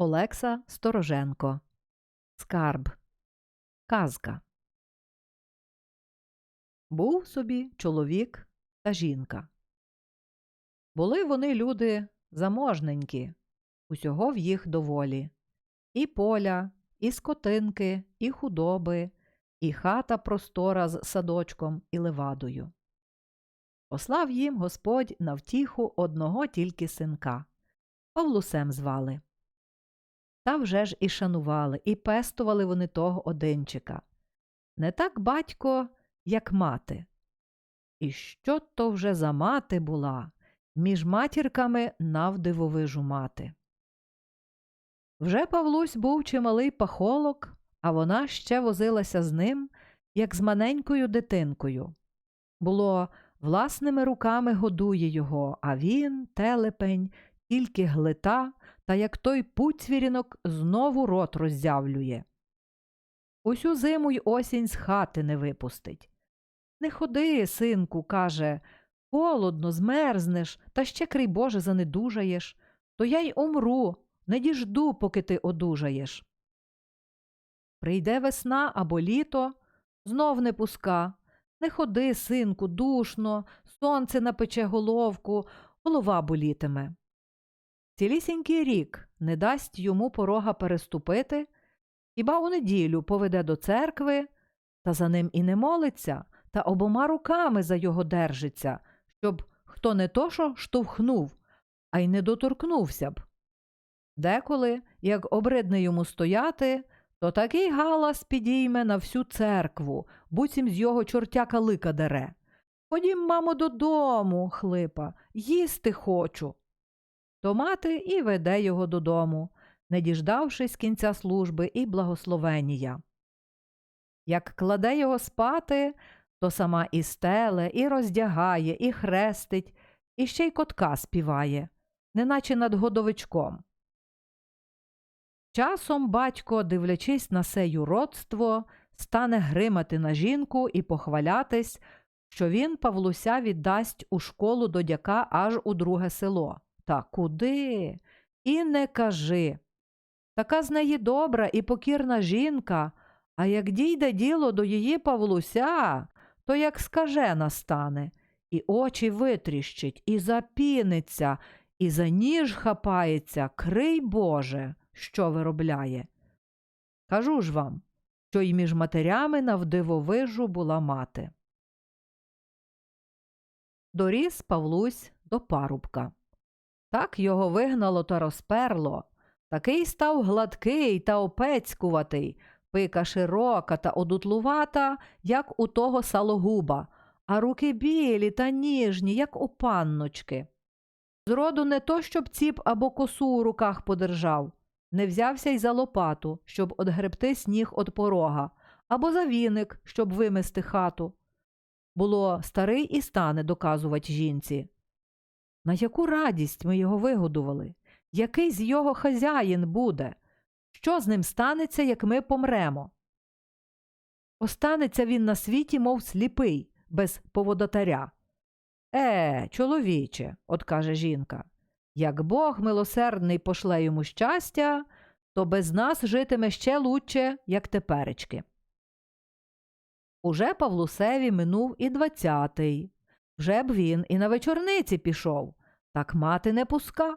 Олекса Стороженко. Скарб. Казка. Був собі чоловік та жінка. Були вони люди заможненькі, усього в їх доволі. І поля, і скотинки, і худоби, і хата простора з садочком і левадою. Послав їм Господь на втіху одного тільки синка. Павлусем звали. Та вже ж і шанували, і пестували вони того одинчика. Не так батько, як мати. І що то вже за мати була, між матірками навдивовижу мати. Вже Павлусь був чималий пахолок, а вона ще возилася з ним, як з маленькою дитинкою. Було, власними руками годує його, а він, телепень, тільки глита, та як той пуцвірінок знову рот роззявлює. Усю зиму й осінь з хати не випустить. Не ходи, синку, каже, холодно, змерзнеш, та ще, крий Боже, занедужаєш, то я й умру, не діжду, поки ти одужаєш. Прийде весна або літо, знов не пуска. Не ходи, синку, душно, сонце напече головку, голова болітиме. Цілісінький рік не дасть йому порога переступити, хіба у неділю поведе до церкви, та за ним і не молиться, та обома руками за його держиться, щоб хто не то що штовхнув, а й не доторкнувся б. Деколи, як обридне йому стояти, то такий галас підійме на всю церкву, буцім з його чортяка лика дере. Ходім, мамо, додому, хлипа, їсти хочу. То мати і веде його додому, не діждавшись кінця служби і благословенія. Як кладе його спати, то сама і стеле, і роздягає, і хрестить, і ще й котка співає, неначе над годовичком. Часом батько, дивлячись на се юродство, стане гримати на жінку і похвалятись, що він Павлуся віддасть у школу до дяка аж у друге село. Та куди? І не кажи. Така з неї добра і покірна жінка, а як дійде діло до її Павлуся, то як скажена стане, і очі витріщить, і запіниться, і за ніж хапається, крий Боже, що виробляє. Кажу ж вам, що й між матерями навдивовижу була мати. Доріс Павлусь до парубка. Так його вигнало та розперло. Такий став гладкий та опецькуватий, пика широка та одутлувата, як у того салогуба, а руки білі та ніжні, як у панночки. Зроду не то, щоб ціп або косу у руках подержав, не взявся й за лопату, щоб одгребти сніг від порога, або за віник, щоб вимести хату. Було старий і стане доказувати жінці. На яку радість ми його вигодували? Який з його хазяїн буде? Що з ним станеться, як ми помремо? Останеться він на світі, мов сліпий, без поводотаря. Е, чоловіче, от каже жінка, як Бог милосердний пошле йому щастя, то без нас житиме ще лучше, як теперечки. Уже Павлусеві минув і двадцятий. Вже б він і на вечорниці пішов, так мати не пуска.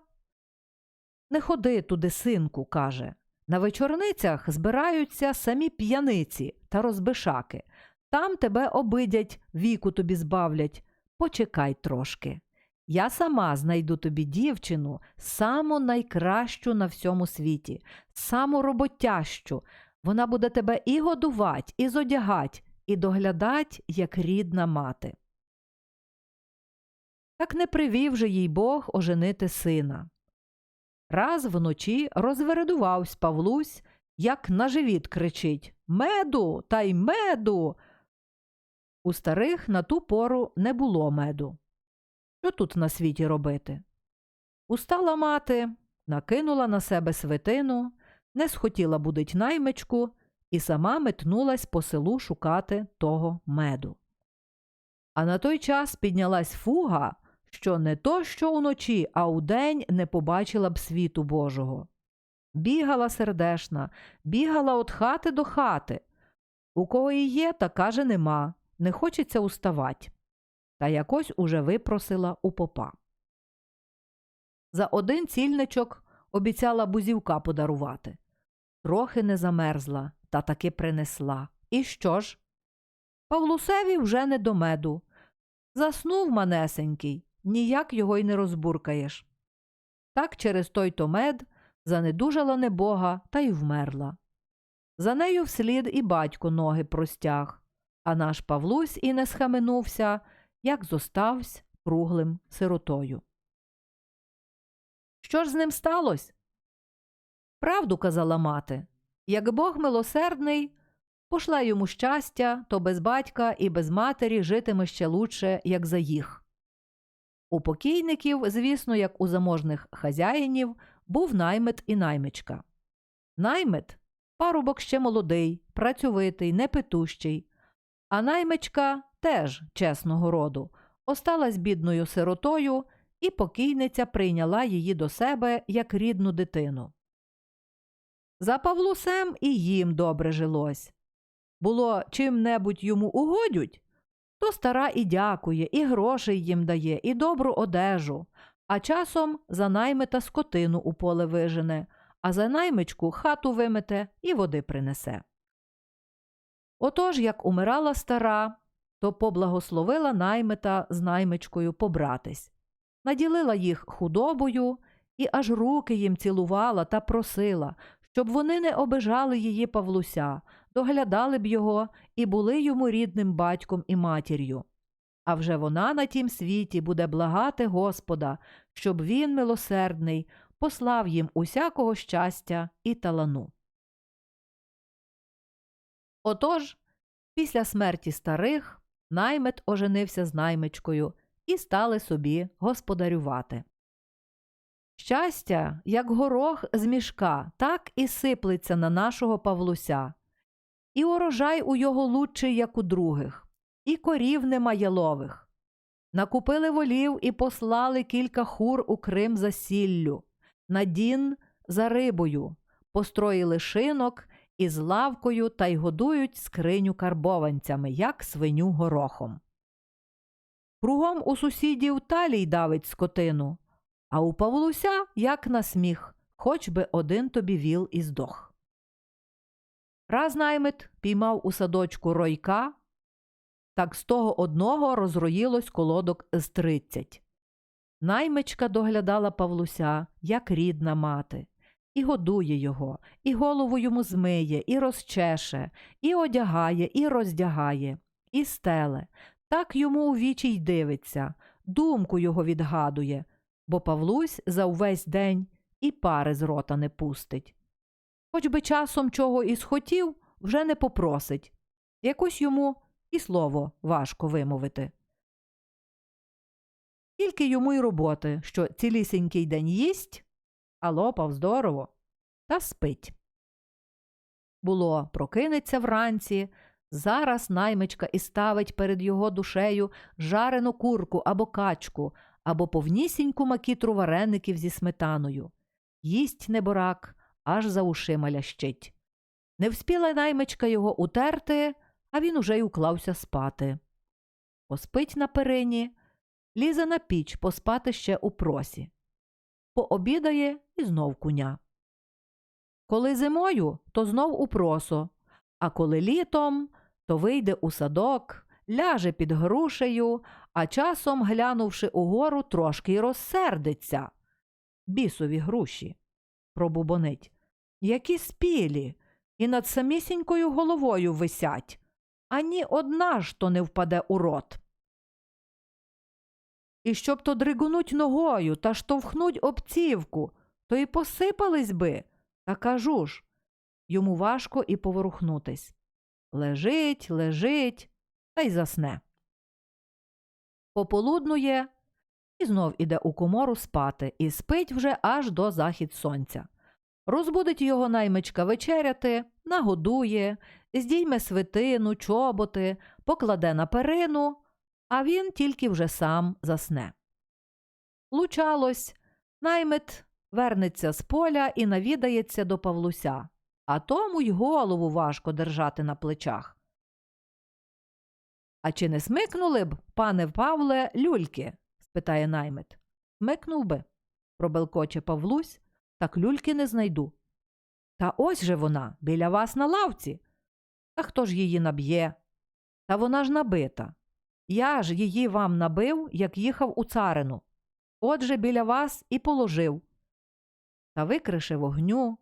Не ходи туди, синку, каже. На вечорницях збираються самі п'яниці та розбишаки. Там тебе обидять, віку тобі збавлять. Почекай трошки. Я сама знайду тобі дівчину, саму найкращу на всьому світі, саму роботящу. Вона буде тебе і годувать, і зодягать, і доглядать, як рідна мати. Так не привів же їй Бог оженити сина. Раз вночі розвередувавсь Павлусь, як на живіт кричить Меду, та й меду. У старих на ту пору не було меду. Що тут на світі робити? Устала мати, накинула на себе свитину, не схотіла будить наймичку і сама метнулась по селу шукати того меду. А на той час піднялась фуга, що не то що уночі, а удень не побачила б світу Божого. Бігала сердешна, бігала від хати до хати. У кого і є, та каже нема, не хочеться уставать. Та якось уже випросила у попа. За один цільничок обіцяла бузівка подарувати. Трохи не замерзла, та таки принесла. І що ж? Павлусеві вже не до меду. Заснув манесенький, ніяк його й не розбуркаєш. Так через той то мед занедужала небога та й вмерла. За нею вслід і батько ноги простяг, а наш Павлусь і не схаменувся, як зоставсь круглим сиротою. Що ж з ним сталося? Правду казала мати. Як Бог милосердний, пошла йому щастя, то без батька і без матері житиме ще лучше, як за їх. У покійників, звісно, як у заможних хазяїнів, був наймит і наймичка. Наймит парубок ще молодий, працьовитий, непитущий, а наймичка теж чесного роду, осталась бідною сиротою, і покійниця прийняла її до себе як рідну дитину. За Павлусем і їм добре жилось. Було чим-небудь йому угодють, то стара і дякує, і грошей їм дає, і добру одежу, а часом за наймита скотину у поле вижене, а за наймичку хату вимете і води принесе. Отож, як умирала стара, то поблагословила наймита з наймичкою побратись, наділила їх худобою і аж руки їм цілувала та просила, щоб вони не обижали її Павлуся, доглядали б його і були йому рідним батьком і матір'ю. А вже вона на тім світі буде благати Господа, щоб він, милосердний, послав їм усякого щастя і талану. Отож, після смерті старих наймет оженився з наймичкою і стали собі господарювати. Щастя, як горох з мішка, так і сиплеться на нашого Павлуся. І урожай у його лучший, як у других, і корів нема ялових. Накупили волів і послали кілька хур у Крим за сіллю, на дін за рибою, построїли шинок із лавкою та й годують скриню карбованцями, як свиню горохом. Кругом у сусідів талій давить скотину, а у Павлуся, як на сміх, хоч би один тобі віл і здох. Раз наймит піймав у садочку ройка, так з того одного розроїлось колодок з тридцять. Наймичка доглядала Павлуся, як рідна мати, і годує його, і голову йому змиє, і розчеше, і одягає, і роздягає, і стеле. Так йому у вічі й дивиться, думку його відгадує, бо Павлусь за увесь день і пари з рота не пустить. Хоч би часом чого і схотів, вже не попросить. Якось йому і слово важко вимовити. Тільки йому й роботи, що цілісінький день їсть, а лопав здорово, та спить. Було, прокинеться вранці, зараз наймичка і ставить перед його душею жарену курку або качку, або повнісіньку макітру вареників зі сметаною. Їсть неборак, аж за ушима лящить. Не вспіла наймичка його утерти, а він уже й уклався спати. Поспить на перині, лізе на піч поспати ще у просі. Пообідає і знов куня. Коли зимою, то знов у просо, а коли літом, то вийде у садок, ляже під грушею, а часом, глянувши угору, трошки й розсердиться. Бісові груші, пробубонить. Які спілі, і над самісінькою головою висять, ані одна ж то не впаде у рот. І щоб то дригунуть ногою та штовхнуть обцівку, то й посипались би. Та кажу ж, йому важко і поворухнутись. Лежить, лежить та й засне. Пополуднує і знов іде у комору спати і спить вже аж до захід сонця. Розбудить його наймичка вечеряти, нагодує, здійме свитину, чоботи, покладе на перину, а він тільки вже сам засне. Лучалось, наймит вернеться з поля і навідається до Павлуся, а тому й голову важко держати на плечах. А чи не смикнули б, пане Павле, люльки? Спитає наймит. Смикнув би, пробелкоче Павлусь, так люльки не знайду. Та ось же вона, біля вас на лавці. Та хто ж її наб'є? Та вона ж набита. Я ж її вам набив, як їхав у царину. Отже, біля вас і положив. Та викрише вогню,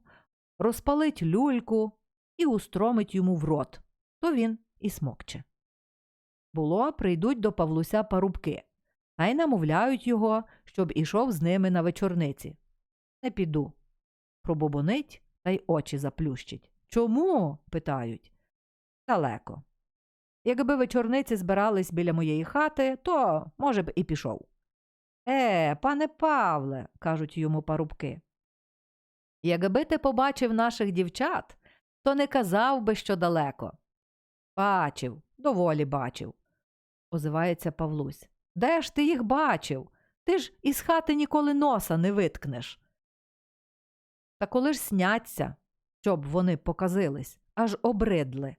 розпалить люльку і устромить йому в рот. То він і смокче. Було, прийдуть до Павлуся парубки, та й намовляють його, щоб ішов з ними на вечорниці. Не піду. Пробобонить та й очі заплющить. Чому? питають. Далеко. Якби вечорниці збирались біля моєї хати, то, може б, і пішов. Е, пане Павле, кажуть йому парубки. Якби ти побачив наших дівчат, то не казав би, що далеко. Бачив, доволі бачив, озивається Павлусь. Де ж ти їх бачив? Ти ж із хати ніколи носа не виткнеш. Та коли ж сняться, щоб вони показились, аж обридли,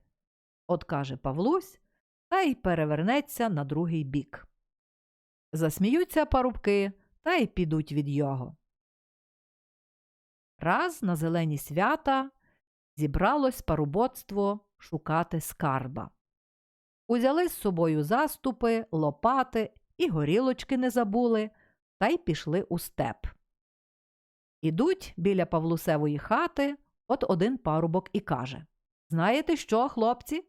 от каже Павлусь, та й перевернеться на другий бік. Засміються парубки та й підуть від його. Раз на зелені свята зібралось парубоцтво шукати скарба. Узяли з собою заступи, лопати і горілочки не забули, та й пішли у степ. Ідуть біля Павлусевої хати, от один парубок і каже Знаєте що, хлопці?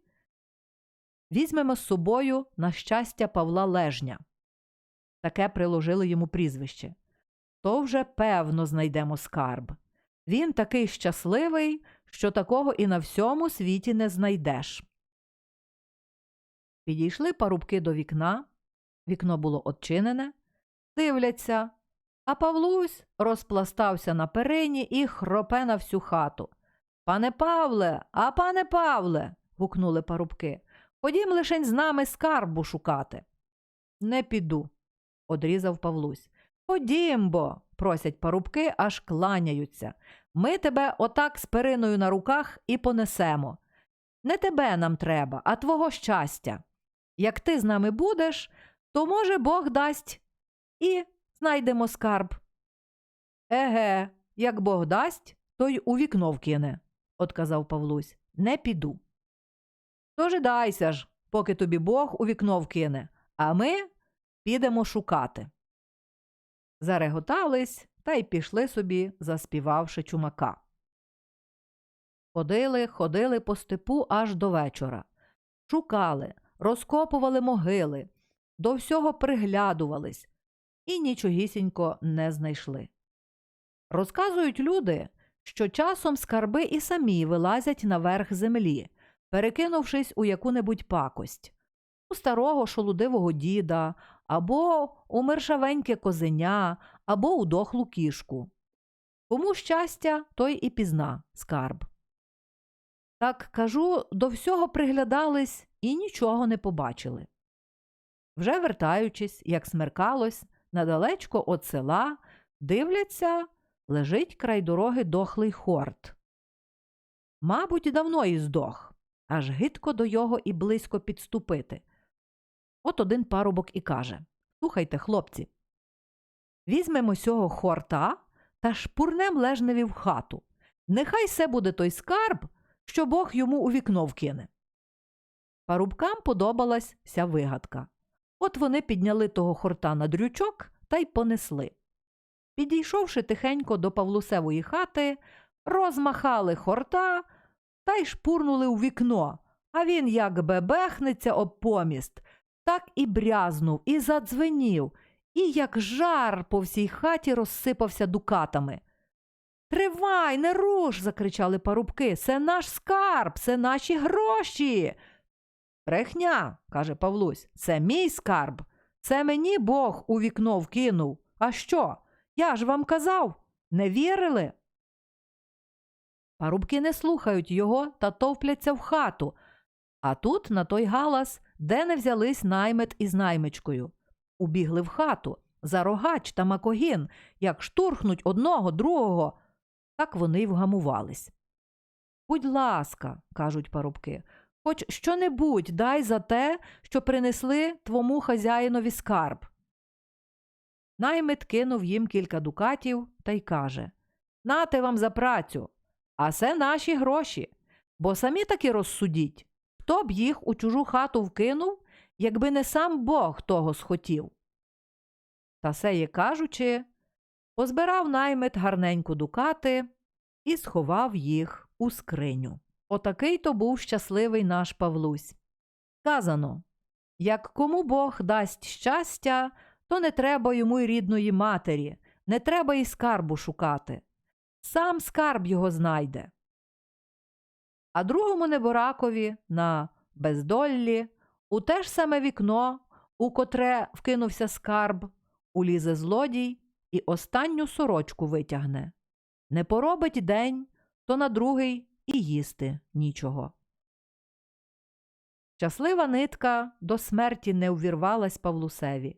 Візьмемо з собою на щастя Павла Лежня. Таке приложили йому прізвище. То вже певно знайдемо скарб. Він такий щасливий, що такого і на всьому світі не знайдеш. Підійшли парубки до вікна, вікно було odчинене, дивляться, а Павлусь розпластався на перині і хропе на всю хату. Пане Павле, а пане Павле. гукнули парубки. Ходім лишень з нами скарбу шукати. Не піду, одрізав Павлусь. Ходім бо, просять парубки, аж кланяються. Ми тебе отак з периною на руках і понесемо. Не тебе нам треба, а твого щастя. Як ти з нами будеш, то, може, Бог дасть і знайдемо скарб. Еге, як Бог дасть, то й у вікно вкине, отказав Павлусь. Не піду. Тож ж, поки тобі Бог у вікно вкине, а ми підемо шукати. Зареготались та й пішли собі, заспівавши чумака. Ходили, ходили по степу аж до вечора. Шукали, розкопували могили, до всього приглядувались і нічогісінько не знайшли. Розказують люди, що часом скарби і самі вилазять наверх землі, перекинувшись у яку-небудь пакость у старого шолудивого діда, або у мершавеньке козеня, або у дохлу кішку. Кому щастя, той і пізна скарб. Так кажу, до всього приглядались і нічого не побачили. Вже вертаючись, як смеркалось, надалечко від села, дивляться, лежить край дороги дохлий хорт. Мабуть, давно і здох, аж гидко до його і близько підступити. От один парубок і каже Слухайте, хлопці, візьмемо сього хорта та шпурнем лежневі в хату. Нехай се буде той скарб, що Бог йому у вікно вкине. Парубкам подобалась ця вигадка. От вони підняли того хорта на дрючок та й понесли. Підійшовши тихенько до Павлусевої хати, розмахали хорта та й шпурнули у вікно, а він як бебехнеться об поміст, так і брязнув, і задзвенів, і як жар по всій хаті розсипався дукатами. Тривай, не руш. закричали парубки. Це наш скарб, це наші гроші. Брехня, каже Павлусь, це мій скарб. Це мені Бог у вікно вкинув. А що? Я ж вам казав, не вірили? Парубки не слухають його та товпляться в хату. А тут, на той галас, де не взялись наймит із наймичкою. Убігли в хату, за рогач та макогін, як штурхнуть одного, другого, так вони й вгамувались. Будь ласка, кажуть парубки, хоч що-небудь дай за те, що принесли твому хазяїнові скарб. Наймит кинув їм кілька дукатів та й каже Нате вам за працю, а це наші гроші, бо самі таки розсудіть, хто б їх у чужу хату вкинув, якби не сам Бог того схотів. Та сеє кажучи, позбирав наймит гарненько дукати і сховав їх у скриню. Отакий то був щасливий наш Павлусь. Сказано як кому Бог дасть щастя, то не треба йому й рідної матері, не треба й скарбу шукати. Сам скарб його знайде. А другому неборакові на бездоллі у те ж саме вікно, у котре вкинувся скарб, улізе злодій і останню сорочку витягне. Не поробить день, то на другий і їсти нічого. Щаслива нитка до смерті не увірвалась Павлусеві.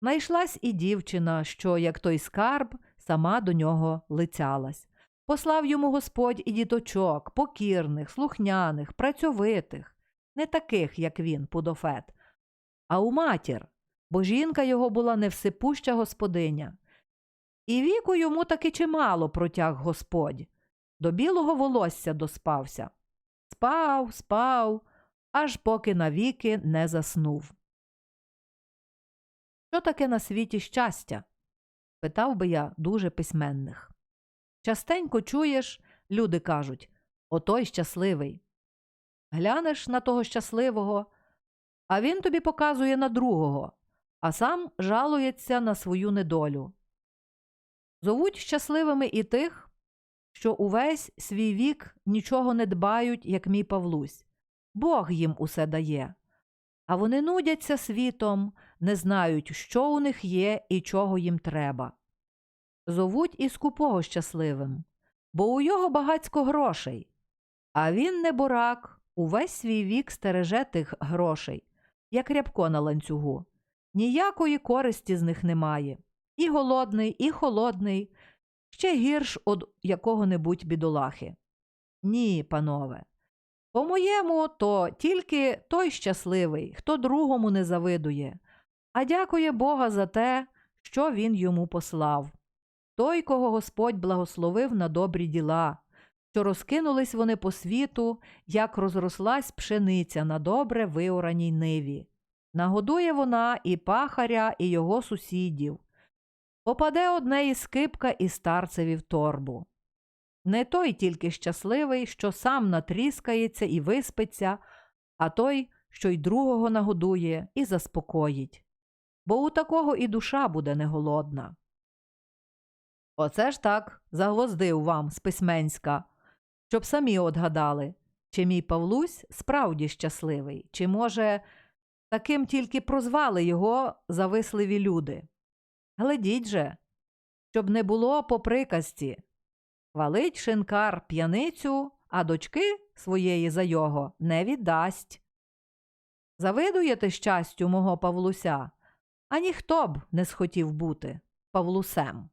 Найшлась і дівчина, що, як той скарб, сама до нього лицялась. Послав йому Господь і діточок, покірних, слухняних, працьовитих, не таких, як він, Пудофет, а у матір, бо жінка його була невсипуща господиня. І віку йому таки чимало протяг Господь. До білого волосся доспався. Спав, спав, аж поки навіки не заснув. Що таке на світі щастя? питав би я дуже письменних. Частенько чуєш, люди кажуть отой щасливий. Глянеш на того щасливого, а він тобі показує на другого, а сам жалується на свою недолю. Зовуть щасливими і тих, що увесь свій вік нічого не дбають, як мій Павлусь. Бог їм усе дає. А вони нудяться світом, не знають, що у них є і чого їм треба. Зовуть і скупого щасливим, бо у його багацько грошей, а він не бурак, увесь свій вік стереже тих грошей, як рябко на ланцюгу. Ніякої користі з них немає. І голодний, і холодний, ще гірш од якого-небудь бідолахи. Ні, панове. По-моєму, то тільки той щасливий, хто другому не завидує, а дякує Бога за те, що він йому послав. Той, кого Господь благословив на добрі діла, що розкинулись вони по світу, як розрослась пшениця на добре виораній ниві. Нагодує вона і пахаря, і його сусідів. Попаде одне із скипка і старцеві в торбу. Не той тільки щасливий, що сам натріскається і виспиться, а той, що й другого нагодує і заспокоїть. Бо у такого і душа буде не голодна. Оце ж так загвоздив вам з письменська, щоб самі одгадали, чи мій Павлусь справді щасливий, чи, може, таким тільки прозвали його зависливі люди. Глядіть же, щоб не було по приказці. Хвалить шинкар п'яницю, а дочки своєї за його не віддасть. Завидуєте щастю мого Павлуся, а ніхто б не схотів бути Павлусем.